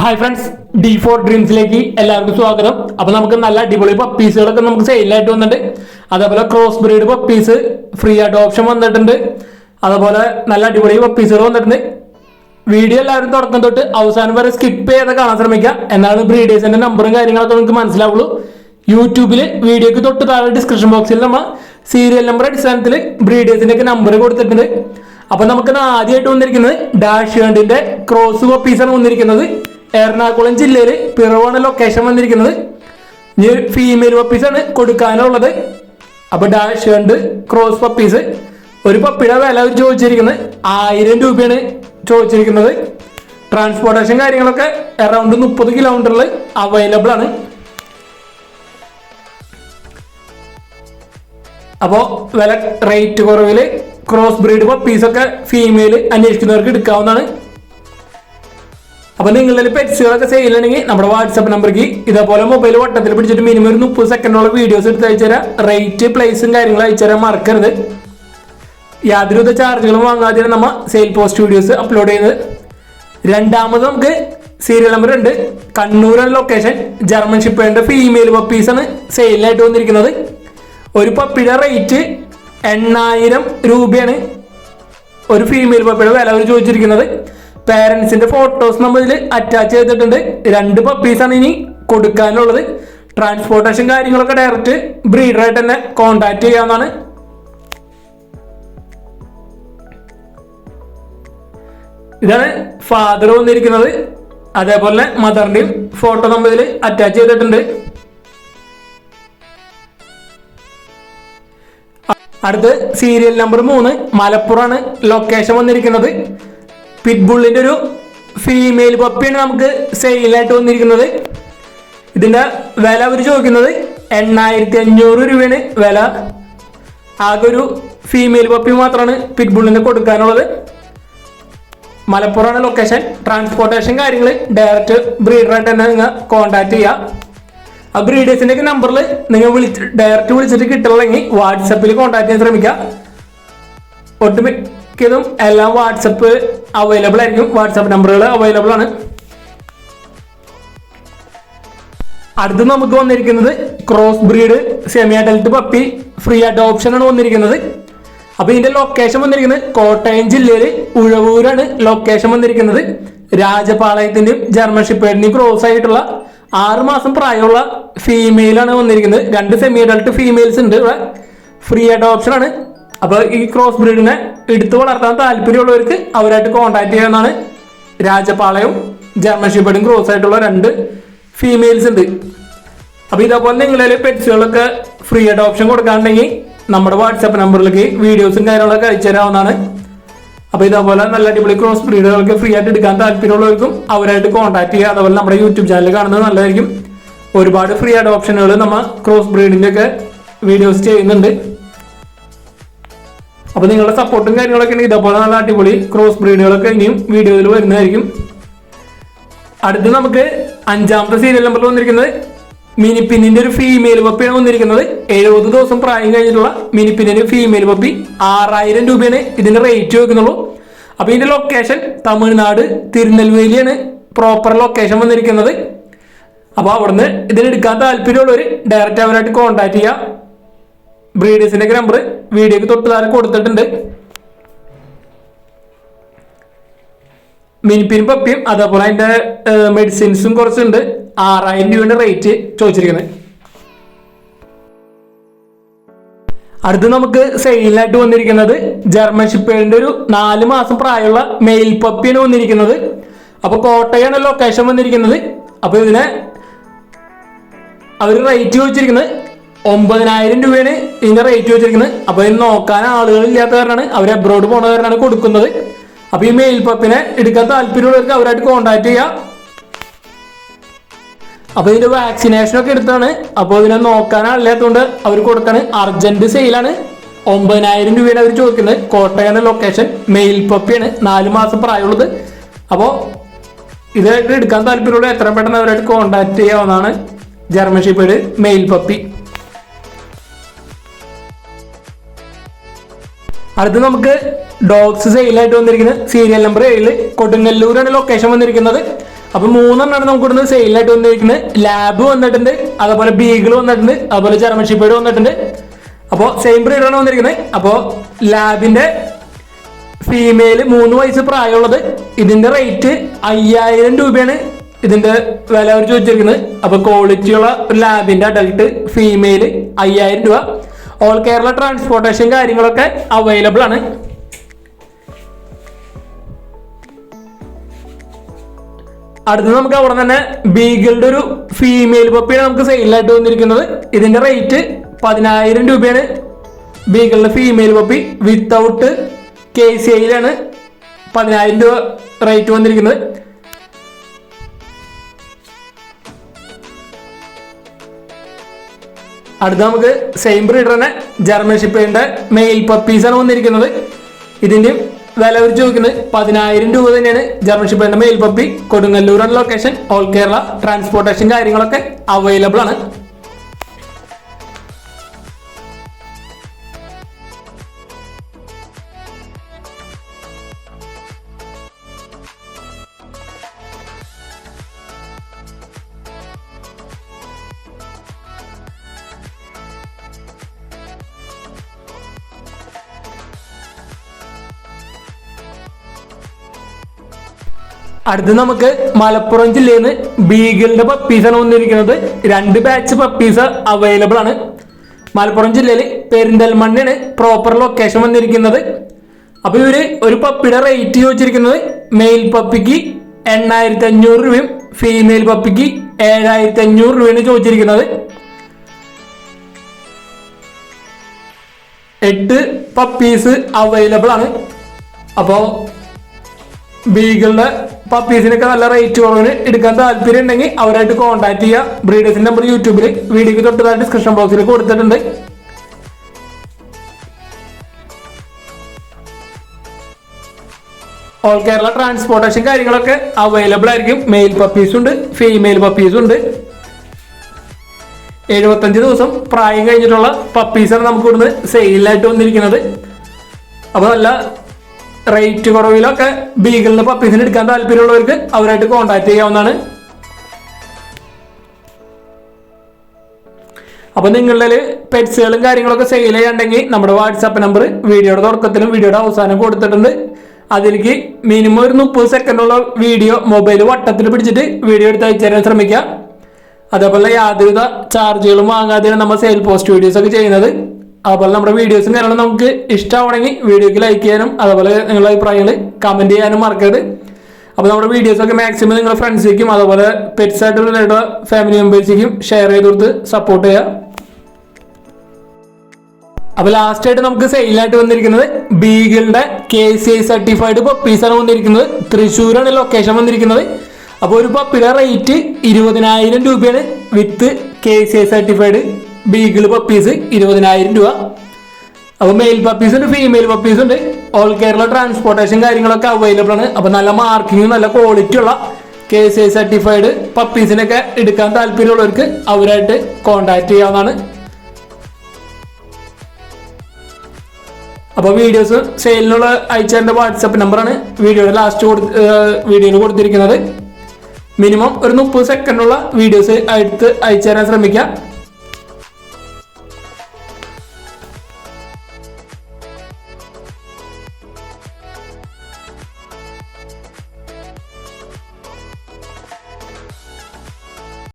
Hi friends D four ഡ്രീംസിലേക്ക് എല്ലാവർക്കും സ്വാഗതം. അപ്പൊ നമുക്ക് നല്ല അടിപൊളി പപ്പീസുകളൊക്കെ നമുക്ക് സെയിലായിട്ട് വന്നിട്ടുണ്ട്. അതേപോലെ ക്രോസ് ബ്രീഡ് പപ്പീസ് ഫ്രീ ആയിട്ട് ഓപ്ഷൻ വന്നിട്ടുണ്ട്. അതേപോലെ നല്ല അടിപൊളി പപ്പീസുകൾ വന്നിട്ടുണ്ട്. വീഡിയോ എല്ലാവരും തുടക്കം തൊട്ട് അവസാനം വരെ സ്കിപ്പ് ചെയ്ത് കാണാൻ ശ്രമിക്കുക. എന്നാണ് ബ്രീഡേഴ്സിന്റെ നമ്പറും കാര്യങ്ങളൊക്കെ നിങ്ങൾക്ക് മനസ്സിലാവുള്ളൂ. യൂട്യൂബിൽ വീഡിയോക്ക് തൊട്ട് താഴെ ഡിസ്ക്രിപ്ഷൻ ബോക്സിൽ നമ്മൾ സീരിയൽ നമ്പർ അടിസ്ഥാനത്തിൽ ബ്രീഡേഴ്സിന്റെ ഒക്കെ നമ്പർ കൊടുത്തിട്ടുണ്ട്. അപ്പൊ നമുക്ക് ആദ്യമായിട്ട് വന്നിരിക്കുന്നത് ഡാഷ് ഹണ്ടിന്റെ ക്രോസ് പപ്പീസാണ് വന്നിരിക്കുന്നത്. എറണാകുളം ജില്ലയിൽ പിറവാണ് ലൊക്കേഷൻ വന്നിരിക്കുന്നത്. ഇനി ഫീമെയിൽ പപ്പീസാണ് കൊടുക്കാനുള്ളത്. അപ്പൊ ഡാഷ് ഹണ്ട് ക്രോസ് പപ്പീസ് ഒരു പപ്പിയുടെ വില അവർ ചോദിച്ചിരിക്കുന്നത് ആയിരം രൂപയാണ് ചോദിച്ചിരിക്കുന്നത്. ട്രാൻസ്പോർട്ടേഷൻ കാര്യങ്ങളൊക്കെ അറൗണ്ട് മുപ്പത് കിലോമീറ്ററിൽ അവൈലബിൾ ആണ്. അപ്പോൾ വില റേറ്റ് കുറവിൽ ക്രോസ് ബ്രീഡ് പപ്പീസൊക്കെ ഫീമെയിൽ അന്വേഷിക്കുന്നവർക്ക് എടുക്കാവുന്നതാണ്. അപ്പോൾ നിങ്ങളുടെ പെറ്റ്സുകളൊക്കെ സെയിൽ ആണെങ്കിൽ നമ്മുടെ വാട്സപ്പ് നമ്പർക്ക് ഇതേപോലെ മൊബൈൽ വട്ടത്തിൽ പിടിച്ചിട്ട് മിനിമം ഒരു മുപ്പത് സെക്കൻഡോളം വീഡിയോസ് എടുത്ത് അയച്ചുതരാം റേറ്റ് പ്ലേസും കാര്യങ്ങളും അയച്ചുതരാൻ മറക്കരുത്. യാതൊരുവിധ ചാർജുകളും വാങ്ങാതെ നമ്മൾ സെയിൽ പോസ്റ്റ് വീഡിയോസ് അപ്ലോഡ് ചെയ്യുന്നത്. രണ്ടാമത് നമുക്ക് സീരിയൽ നമ്പർ ഉണ്ട്. കണ്ണൂരാണ് ലൊക്കേഷൻ ജർമ്മൻ ഷിപ്പേന്റെ ഫീമെയിൽ പപ്പീസാണ് സെയിലായിട്ട് വന്നിരിക്കുന്നത്. ഒരു പപ്പിയുടെ റേറ്റ് എണ്ണായിരം രൂപയാണ് ഒരു ഫീമെയിൽ പപ്പിയുടെ വില അവർ ചോദിച്ചിരിക്കുന്നത്. പേരൻസിന്റെ ഫോട്ടോസ് നമ്മൾ ഇതിൽ അറ്റാച്ച് ചെയ്തിട്ടുണ്ട്. രണ്ട് പപ്പീസാണ് ഇനി കൊടുക്കാനുള്ളത്. ട്രാൻസ്പോർട്ടേഷൻ കാര്യങ്ങളൊക്കെ ഡയറക്റ്റ് ബ്രീഡറായിട്ട് തന്നെ കോണ്ടാക്ട് ചെയ്യാവുന്നതാണ്. ഇതാണ് ഫാദർ വന്നിരിക്കുന്നത്. അതേപോലെ മദറിന്റെയും ഫോട്ടോ നമ്മൾ ഇതിൽ അറ്റാച്ച് ചെയ്തിട്ടുണ്ട്. അടുത്ത് സീരിയൽ നമ്പർ മൂന്ന് മലപ്പുറമാണ് ലൊക്കേഷൻ വന്നിരിക്കുന്നത്. പിറ്റ്ബുള്ളിന്റെ ഒരു ഫീമെയിൽ പപ്പിയാണ് നമുക്ക് സെയിലായിട്ട് വന്നിരിക്കുന്നത്. ഇതിന്റെ വില അവർ ചോദിക്കുന്നത് എണ്ണായിരത്തി അഞ്ഞൂറ് രൂപയാണ് വില. ആകെ ഒരു ഫീമെയിൽ പപ്പി മാത്രമാണ് പിറ്റ്ബുള്ളിന് കൊടുക്കാനുള്ളത്. മലപ്പുറമാണ് ലൊക്കേഷൻ ട്രാൻസ്പോർട്ടേഷൻ കാര്യങ്ങൾ ഡയറക്റ്റ് ബ്രീഡറായിട്ട് തന്നെ നിങ്ങൾ കോൺടാക്ട് ചെയ്യുക ആ ബ്രീഡേഴ്സിന്റെ ഒക്കെ നമ്പറിൽ നിങ്ങൾ വിളിച്ച് ഡയറക്റ്റ് വിളിച്ചിട്ട് കിട്ടില്ലെങ്കിൽ വാട്സപ്പിൽ കോൺടാക്ട് ചെയ്യാൻ ശ്രമിക്കുക ഒട്ടുമിക്കതും എല്ലാം വാട്സപ്പ് അവൈലബിൾ ആയിരിക്കും. വാട്സപ്പ് നമ്പറുകൾ അവൈലബിൾ ആണ്. അടുത്ത് നമുക്ക് വന്നിരിക്കുന്നത് cross breed semi adult puppy free adoption ആണ് വന്നിരിക്കുന്നത്. അപ്പൊ ഇതിന്റെ ലൊക്കേഷൻ വന്നിരിക്കുന്നത് കോട്ടയം ജില്ലയിൽ ഉഴവൂരാണ് ലൊക്കേഷൻ വന്നിരിക്കുന്നത്. രാജപാളയത്തിന്റെയും ജർമ്മൻ ഷിപ്പേഡിന്റെയും ക്രോസ് ആയിട്ടുള്ള ആറ് മാസം പ്രായമുള്ള ഫീമെയിലാണ് വന്നിരിക്കുന്നത്. രണ്ട് സെമി അഡൾട്ട് ഫീമെയിൽസ് ഉണ്ട് ഇവിടെ. ഫ്രീ ആയിട്ട് ഓപ്ഷൻ ആണ്. അപ്പൊ ഈ ക്രോസ് ബ്രീഡിനെ എടുത്തു വളർത്താൻ താല്പര്യമുള്ളവർക്ക് അവരായിട്ട് കോൺടാക്ട് ചെയ്യാവുന്നതാണ്. രാജപാളയും ജർമ്മൻ ഷിപ്പേഡും ക്രോസ് ആയിട്ടുള്ള രണ്ട് ഫീമെയിൽസ് ഉണ്ട്. അപ്പൊ ഇതേപോലെ നിങ്ങളിൽ പെറ്റ്സുകളൊക്കെ ഫ്രീ ആയിട്ട് ഓപ്ഷൻ കൊടുക്കാനുണ്ടെങ്കിൽ നമ്മുടെ വാട്സാപ്പ് നമ്പറിലേക്ക് വീഡിയോസും കാര്യങ്ങളൊക്കെ അയച്ചു തരാവുന്നതാണ്. അപ്പൊ ഇതേപോലെ നല്ല അടിപൊളി ക്രോസ് ബ്രീഡുകൾക്ക് ഫ്രീ ആയിട്ട് എടുക്കാൻ താല്പര്യമുള്ളവർക്കും അവരായിട്ട് കോൺടാക്ട് ചെയ്യുക. അതേപോലെ നമ്മുടെ യൂട്യൂബ് ചാനൽ കാണുന്നത് നല്ലതായിരിക്കും. ഒരുപാട് ഫ്രീ ആയിട്ട് ഓപ്ഷനുകൾ നമ്മൾ ക്രോസ് ബ്രീഡിന്റെ ഒക്കെ വീഡിയോസ് ചെയ്യുന്നുണ്ട്. അപ്പൊ നിങ്ങളുടെ സപ്പോർട്ടും കാര്യങ്ങളൊക്കെ ഉണ്ടെങ്കിൽ ഇതേപോലെ നല്ല അടിപൊളി ക്രോസ് ബ്രീഡുകളൊക്കെ ഇനിയും വീഡിയോയിൽ വരുന്നതായിരിക്കും. അടുത്ത് നമുക്ക് അഞ്ചാമത്തെ സീരിയൽ നമ്പറിൽ വന്നിരിക്കുന്നത് മിനിപ്പിന്നിന്റെ ഒരു ഫീമെയിൽ പപ്പിയാണ് വന്നിരിക്കുന്നത്. എഴുപത് ദിവസം പ്രായം കഴിഞ്ഞിട്ടുള്ള മിനിപ്പിന്നിന്റെ ഫീമെയിൽ പപ്പി ആറായിരം രൂപയാണ് ഇതിന്റെ റേറ്റ് വെക്കുന്നുള്ളൂ. അപ്പൊ ഇതിന്റെ ലൊക്കേഷൻ തമിഴ്നാട് തിരുനെൽവേലിയാണ് പ്രോപ്പർ ലൊക്കേഷൻ വന്നിരിക്കുന്നത്. അപ്പൊ അവിടുന്ന് ഇതിനെടുക്കാൻ താല്പര്യമുള്ളവർ ഡയറക്റ്റ് അവരായിട്ട് കോൺടാക്ട് ചെയ്യുക ബ്രീഡേഴ്സിന്റെ നമ്പർ വീഡിയോക്ക് തൊട്ട് താരം കൊടുത്തിട്ടുണ്ട്. മിനിപ്പിനും പപ്പിയും അതേപോലെ അതിന്റെ മെഡിസിൻസും കുറച്ചുണ്ട്. ആറായിരം രൂപയുടെ റേറ്റ് ചോദിച്ചിരിക്കുന്നത് അടുത്ത് നമുക്ക് സെയിലായിട്ട് വന്നിരിക്കുന്നത് ജർമ്മൻ ഷിപ്പേഡിന്റെ ഒരു നാല് മാസം പ്രായമുള്ള മെയിൽ പപ്പിയാണ് വന്നിരിക്കുന്നത്. അപ്പൊ കോട്ടയാണ് ലൊക്കേഷൻ വന്നിരിക്കുന്നത്. അപ്പൊ ഇതിനെ അവർ റേറ്റ് ചോദിച്ചിരിക്കുന്നത് ഒമ്പതിനായിരം രൂപയാണ് ഇതിന്റെ റേറ്റ് ചോദിച്ചിരിക്കുന്നത്. അപ്പൊ ഇത് നോക്കാൻ ആളുകൾ ഇല്ലാത്ത കാരണമാണ് അവർ അബ്രോഡ് പോണ കാരണമാണ് കൊടുക്കുന്നത്. അപ്പൊ ഈ മെയിൽ പപ്പിനെ എടുക്കാൻ താല്പര്യമുള്ളവർക്ക് അവരായിട്ട് കോൺടാക്ട് ചെയ്യാം. അപ്പൊ ഇതിന്റെ വാക്സിനേഷൻ ഒക്കെ എടുത്താണ്. അപ്പൊ ഇതിനെ നോക്കാൻ അവർ കൊടുക്കാണ് അർജന്റ് സെയിലാണ് ഒമ്പതിനായിരം രൂപയാണ് അവർ ചോദിക്കുന്നത്. കോട്ടയാണ് ലൊക്കേഷൻ മെയിൽ പപ്പിയാണ് നാല് മാസം പ്രായമുള്ളത്. അപ്പോ ഇതായിട്ട് എടുക്കാൻ താല്പര്യമുള്ള എത്ര പെട്ടെന്ന് അവരായിട്ട് കോണ്ടാക്ട് ചെയ്യാവുന്നതാണ്. ജർമ്മൻ ഷിപ്പേഡ് മെയിൽ പപ്പി അടുത്ത് നമുക്ക് ഡോഗ്സ് സെയിലായിട്ട് വന്നിരിക്കുന്നത്. സീരിയൽ നമ്പർ ഏഴിൽ കൊടുങ്ങല്ലൂരാണ് ലൊക്കേഷൻ വന്നിരിക്കുന്നത്. അപ്പൊ മൂന്നെണ്ണമാണ് നമുക്ക് ഇവിടുന്ന് സെയിലായിട്ട് വന്നിരിക്കുന്നത് ലാബ് വന്നിട്ടുണ്ട്. അതുപോലെ ബീഗിൾ വന്നിട്ടുണ്ട്. അതുപോലെ ജർമ്മൻ ഷിപ്പേഡ് വന്നിട്ടുണ്ട്. അപ്പോൾ സെയിം ബ്രീഡാണ് വന്നിരിക്കുന്നത് അപ്പോൾ ലാബിന്റെ ഫീമെയിൽ മൂന്ന് വയസ്സ് പ്രായമുള്ളത്. ഇതിന്റെ റേറ്റ് അയ്യായിരം രൂപയാണ് ഇതിന്റെ വില അവർ ചോദിച്ചിരിക്കുന്നത് അപ്പൊ ക്വാളിറ്റിയുള്ള ഒരു ലാബിന്റെ അഡൽട്ട് ഫീമെയിൽ അയ്യായിരം രൂപ. ഓൾ കേരള ട്രാൻസ്പോർട്ടേഷൻ കാര്യങ്ങളൊക്കെ അവൈലബിൾ ആണ്. അടുത്തത് നമുക്ക് അവിടെ തന്നെ ബീഗിളുടെ ഒരു ഫീമെയിൽ പപ്പിയാണ് നമുക്ക് സെയിലായിട്ട് വന്നിരിക്കുന്നത്. ഇതിന്റെ റേറ്റ് പതിനായിരം രൂപയാണ്. ബീഗിളിന്റെ female puppy without K C ഐയിലാണ് പതിനായിരം രൂപ റേറ്റ് വന്നിരിക്കുന്നത്. അടുത്ത നമുക്ക് സെയിം ബ്രീഡർ തന്നെ. ജർമ്മൻ ഷിപ്പേന്റെ മെയിൽ പപ്പീസാണ് വന്നിരിക്കുന്നത്. ഇതിന്റെ വില അവർ ചോദിക്കുന്നത് പതിനായിരം രൂപ തന്നെയാണ് ജർമ്മൻ ഷിപ്പേന്റെ മെയിൽ പപ്പി കൊടുങ്ങല്ലൂരാണ് ലൊക്കേഷൻ ഓൾ കേരള ട്രാൻസ്പോർട്ടേഷൻ കാര്യങ്ങളൊക്കെ അവൈലബിൾ ആണ്. അടുത്ത് നമുക്ക് മലപ്പുറം ജില്ലയിൽ നിന്ന് ബീഗിളിന്റെ ആണ് വന്നിരിക്കുന്നത്. രണ്ട് ബാച്ച് പപ്പീസ് അവൈലബിൾ ആണ്. മലപ്പുറം ജില്ലയിൽ പെരിന്തൽമണ്ണയാണ് പ്രോപ്പർ ലൊക്കേഷൻ വന്നിരിക്കുന്നത്. അപ്പൊ ഇവർ ഒരു പപ്പിയുടെ റേറ്റ് ചോദിച്ചിരിക്കുന്നത് മെയിൽ പപ്പിക്ക് എണ്ണായിരത്തി അഞ്ഞൂറ് രൂപയും ഫീമെയിൽ പപ്പിക്ക് ഏഴായിരത്തി അഞ്ഞൂറ് രൂപയാണ് ചോദിച്ചിരിക്കുന്നത്. എട്ട് പപ്പീസ് അവൈലബിൾ ആണ്. അപ്പോൾ ബീഗിളുടെ പപ്പീസിനൊക്കെ നല്ല റേറ്റ് കുറവിന് എടുക്കാൻ താല്പര്യം ഉണ്ടെങ്കിൽ അവരായിട്ട് കോൺടാക്ട് ചെയ്യുക ബ്രീഡേഴ്സിന്റെ നമ്പർ യൂട്യൂബിൽ വീഡിയോക്ക് തൊട്ടതായി ഡിസ്ക്രിപ്ഷൻ ബോക്സിൽ കൊടുത്തിട്ടുണ്ട്. ഓൾ കേരള ട്രാൻസ്പോർട്ടേഷൻ കാര്യങ്ങളൊക്കെ അവൈലബിൾ ആയിരിക്കും. മെയിൽ പപ്പീസും ഉണ്ട് ഫീമെയിൽ പപ്പീസും ഉണ്ട്. എഴുപത്തഞ്ച് ദിവസം പ്രായം കഴിഞ്ഞിട്ടുള്ള പപ്പീസാണ് നമുക്ക് ഇവിടുന്ന് സെയിലായിട്ട് വന്നിരിക്കുന്നത്. അപ്പോൾ നല്ല റേറ്റ് കുറവിലൊക്കെ ബീഗിളിന് പപ്പീസിന് എടുക്കാൻ താല്പര്യമുള്ളവർക്ക് അവരായിട്ട് കോൺടാക്ട് ചെയ്യാവുന്നതാണ്. അപ്പൊ നിങ്ങളുടെ പെറ്റ്സുകളും കാര്യങ്ങളൊക്കെ സെയിൽ ചെയ്യാണ്ടെങ്കിൽ നമ്മുടെ വാട്സാപ്പ് നമ്പർ വീഡിയോയുടെ തുടക്കത്തിലും വീഡിയോയുടെ അവസാനം കൊടുത്തിട്ടുണ്ട്. അതിലേക്ക് മിനിമം ഒരു മുപ്പത് സെക്കൻഡുള്ള വീഡിയോ മൊബൈൽ വട്ടത്തിൽ പിടിച്ചിട്ട് വീഡിയോ എടുത്ത് അയച്ചു തരാൻ ശ്രമിക്കുക. അതേപോലെ യാതൊരുവിധ ചാർജുകളും വാങ്ങാതെയാണ് നമ്മൾ സെയിൽ പോസ്റ്റ് വീഡിയോസ് ഒക്കെ ചെയ്യുന്നത്. അതുപോലെ നമ്മുടെ വീഡിയോസും കാര്യങ്ങളും നമുക്ക് ഇഷ്ടമാണെങ്കിൽ വീഡിയോക്ക് ലൈക്ക് ചെയ്യാനും അതുപോലെ നിങ്ങളുടെ അഭിപ്രായങ്ങൾ കമന്റ് ചെയ്യാനും മറക്കരുത്. അപ്പോൾ നമ്മുടെ വീഡിയോസൊക്കെ മാക്സിമം നിങ്ങളുടെ ഫ്രണ്ട്സിലേക്കും അതുപോലെ പെറ്റ്സ് ആയിട്ടുള്ള ഫാമിലി മെമ്പേഴ്സിലേക്കും ഷെയർ ചെയ്ത് കൊടുത്ത് സപ്പോർട്ട് ചെയ്യുക. അപ്പോൾ ലാസ്റ്റ് ആയിട്ട് നമുക്ക് സെയിലായിട്ട് വന്നിരിക്കുന്നത് ബീഗിളുടെ കെ സി ഐ സർട്ടിഫൈഡ് പപ്പീസാണ് വന്നിരിക്കുന്നത്. തൃശ്ശൂരാണ് ലൊക്കേഷൻ വന്നിരിക്കുന്നത്. അപ്പോൾ ഒരു പപ്പിയുടെ റേറ്റ് ഇരുപതിനായിരം രൂപയാണ് with K C I certified beagle puppies ഇരുപതിനായിരം രൂപ. അപ്പോൾ മെയിൽ പപ്പീസ് ഉണ്ട് ഫീമെയിൽ പപ്പീസ് ഉണ്ട്. ഓൾ കേരള ട്രാൻസ്പോർട്ടേഷൻ കാര്യങ്ങളൊക്കെ അവൈലബിൾ ആണ്. അപ്പോൾ നല്ല മാർക്കിങ് നല്ല ക്വാളിറ്റി ഉള്ള കെ സി ഐ സർട്ടിഫൈഡ് പപ്പീസിനൊക്കെ എടുക്കാൻ താല്പര്യമുള്ളവർക്ക് അവരായിട്ട് കോൺടാക്ട് ചെയ്യാവുന്നതാണ്. അപ്പോൾ വീഡിയോസ് സെയിലിനുള്ള അയച്ചതിന്റെ വാട്സപ്പ് നമ്പറാണ് വീഡിയോയുടെ ലാസ്റ്റ് കൊടു വീഡിയോയിൽ കൊടുത്തിരിക്കുന്നത്. മിനിമം ഒരു മുപ്പത് സെക്കൻഡുള്ള വീഡിയോസ് എടുത്ത് അയച്ചു തരാൻ ശ്രമിക്കുക